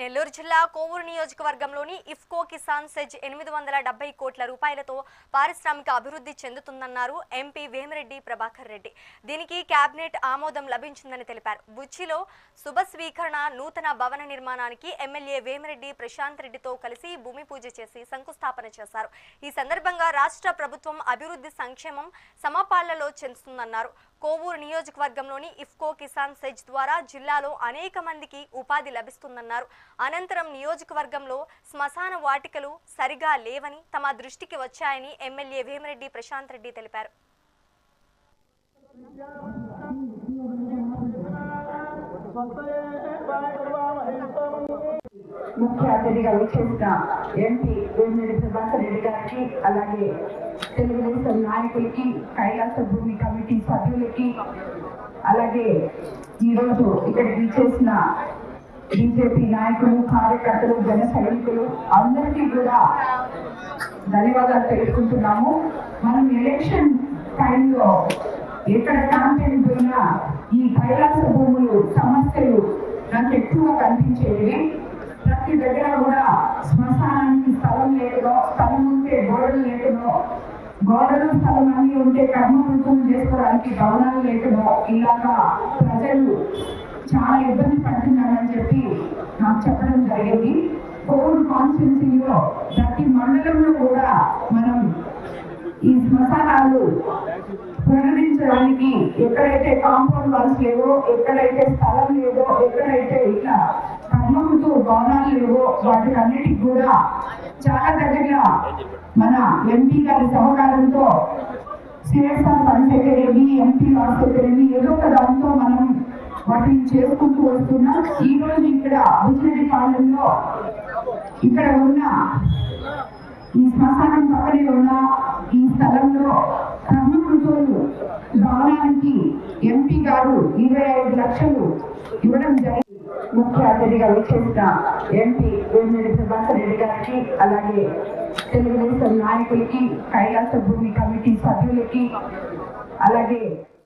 నెల్లూరు జిల్లా కోవూరు నియోజకవర్గంలోని ఇఫ్కో కిసాన్ సెజ్ ఎనిమిది వందల డెబ్బై కోట్ల రూపాయలతో పారిశ్రామిక అభివృద్ధి చెందుతుందన్నారు ఎంపీ వేమిరెడ్డి ప్రభాకర్ రెడ్డి. దీనికి కేబినెట్ ఆమోదం లభించిందని తెలిపారు. బుచ్చిలో శుభ స్వీకరణ నూతన భవన నిర్మాణానికి ఎమ్మెల్యే వేమిరెడ్డి ప్రశాంత్ రెడ్డితో కలిసి భూమి పూజ చేసి శంకుస్థాపన చేశారు. ఈ సందర్భంగా రాష్ట్ర ప్రభుత్వం అభివృద్ధి సంక్షేమం సమపాళ్ళలో చెందుతుందన్నారు కోవూరు నియోజకవర్గంలోని ఇఫ్కో కిసాన్ సెజ్ ద్వారా జిల్లాలో అనేక మందికి ఉపాధి లభిస్తుందన్నారు. అనంతరం నియోజకవర్గంలో శ్మశాన వాటికలు సరిగా లేవని తమ దృష్టికి వచ్చాయని ఎమ్మెల్యే వేమిరెడ్డి ప్రశాంత్ రెడ్డి తెలిపారు. ముఖ్య అతిథిగా విచ్చేసిన ఎంపీ వేమిరెడ్డి ప్రభాకర్ రెడ్డి గారికి అలాగే తెలుగుదేశం నాయకులకి కైలాస భూమి కమిటీ అలాగే ఈరోజు ఇక్కడ విచ్చేసిన బీజేపీ నాయకులు కార్యకర్తలు జన సైనికులు అందరికీ కూడా ధన్యవాదాలు తెలుసుకుంటున్నాము మనం ఎలక్షన్ టైంలో ఎక్కడ క్యాంపెయిన్ పోయినా ఈ కైలాస భూములు సమస్యలు నాకు ఎక్కువ కనిపించేవి. ప్రతి దగ్గర కూడా శ్మశానానికి స్థలం లేదో స్థలం ఉంటే గోడలు లేకనో గోడలు స్థలం అన్ని ఉంటే కర్మవృత్తులు చేసుకోవడానికి భవనాలు లేకుండా ఇలాగా ప్రజలు చాలా ఇబ్బంది పడుతున్నారని చెప్పి నాకు చెప్పడం జరిగింది. కోవిడ్ కాన్స్టిట్యున్సీలో ప్రతి మండలంలో కూడా మనం ఈ శ్మశానాలు పునరుద్ధరించడానికి ఎక్కడైతే కాంపౌండ్ వాల్స్ లేవో ఎక్కడైతే స్థలం లేదో ఎక్కడైతే ఇట్లా కర్మకుతూ భవనాలు లేవో వాటికి అన్నిటికి కూడా చాలా మన ఎంపీ గారి సహకారంతో సిఎస్ఆర్ ఫండ్స్ ఎంపీ లాస్ అయితేనేమి ఏదో ఒక దాంతో మనం వాటిని చేసుకుంటూ వస్తున్నాం. ఈ రోజు ఇక్కడ బుచ్చిరెడ్డి పాలెంలో ఇక్కడ ఉన్న ఈ శ్మశానం పక్కనే ఉన్న ఈ స్థలంలో కర్మకృతులు భవనానికి ఎంపీ గారు ఇరవై ఐదు లక్షలు ఇవ్వడం జరిగింది. ముఖ్య అతిథిగా వచ్చేసిన ఎంపీ వేమిరెడ్డి ప్రభాకర్ రెడ్డి గారికి అలాగే తెలుగుదేశం నాయకులకి కైలాస భూమి కమిటీ సభ్యులకి అలాగే